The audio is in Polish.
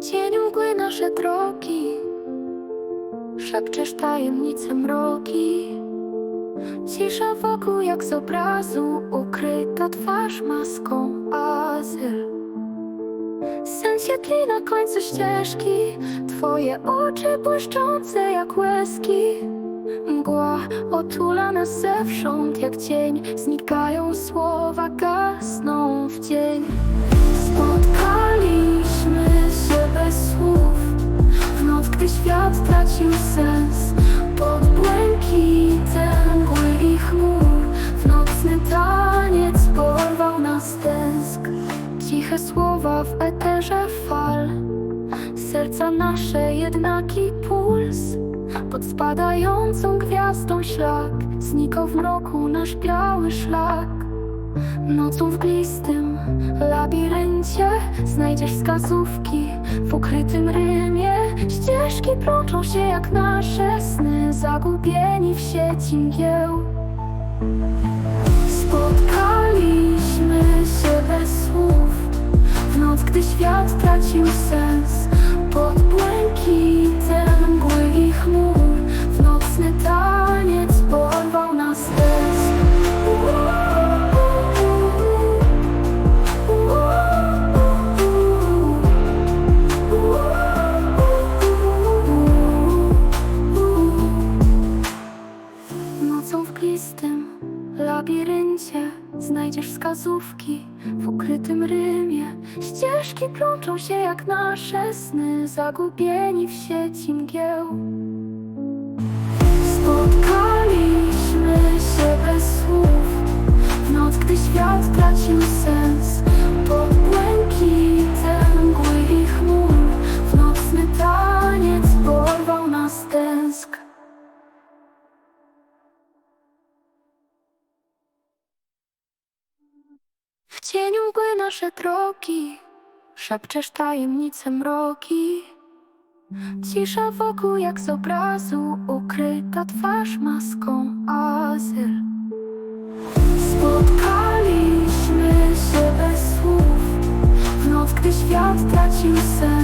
cieniu mgły nasze drogi Szepczesz tajemnice mroki. Cisza wokół jak z obrazu Ukryta twarz maską azyl. Sen się tli na końcu ścieżki Twoje oczy błyszczące jak łezki. Mgła otula nas zewsząd jak cień Znikają słowa, gasną w dzień świat tracił sens Pod błękitem mgły i chmur W nocny taniec porwał nas tęsk. Ciche słowa w eterze fal Serca nasze jednaki puls. Pod spadającą gwiazdą szlak Znikał w mroku nasz biały szlak Nocą w glistym labiryncie Znajdziesz wskazówki w ukrytym rymie. Ścieżki plączą się jak nasze sny Zagubieni w sieci mgieł Nocą w glistym labiryncie. Znajdziesz wskazówki w ukrytym rymie. Ścieżki plączą się jak nasze sny Zagubieni w sieci mgieł. Spotkaliśmy cieniu mgły nasze drogi Szepczesz tajemnice mroki. Cisza wokół jak z obrazu Ukryta twarz maską azyl. Spotkaliśmy się bez słów W noc, gdy świat tracił sens